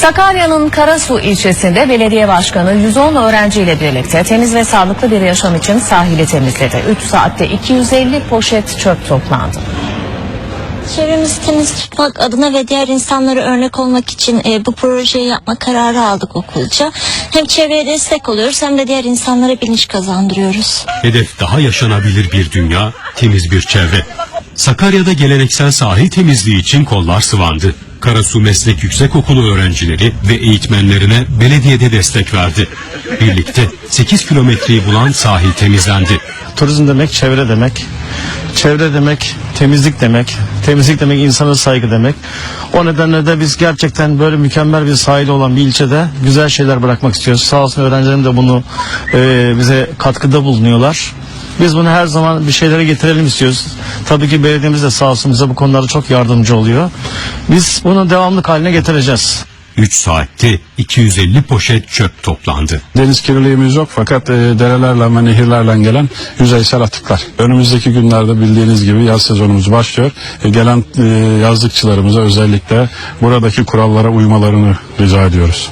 Sakarya'nın Karasu ilçesinde belediye başkanı 110 öğrenciyle birlikte temiz ve sağlıklı bir yaşam için sahili temizledi. 3 saatte 250 poşet çöp toplandı. Çevremizi temiz tutmak adına ve diğer insanlara örnek olmak için e, bu projeyi yapma kararı aldık okulca. Hem çevreye destek oluyoruz hem de diğer insanlara bilinç kazandırıyoruz. Hedef daha yaşanabilir bir dünya, temiz bir çevre. Sakarya'da geleneksel sahil temizliği için kollar sıvandı. Karasu Meslek Yüksekokulu öğrencileri ve eğitmenlerine belediyede destek verdi. Birlikte 8 kilometreyi bulan sahil temizlendi. Turizm demek çevre demek. Çevre demek temizlik demek. Temizlik demek insana saygı demek. O nedenle de biz gerçekten böyle mükemmel bir sahili olan bir ilçede güzel şeyler bırakmak istiyoruz. Sağ olsun öğrencilerim de bunu e, bize katkıda bulunuyorlar. Biz bunu her zaman bir şeylere getirelim istiyoruz. Tabii ki belediyemiz de sağ olsun bize bu konularda çok yardımcı oluyor. Biz bunu devamlık haline getireceğiz. 3 saatte 250 poşet çöp toplandı. Deniz kirliliğimiz yok fakat e, derelerle ve nehirlerle gelen yüzeysel atıklar. Önümüzdeki günlerde bildiğiniz gibi yaz sezonumuz başlıyor. E, gelen e, yazlıkçılarımıza özellikle buradaki kurallara uymalarını rica ediyoruz.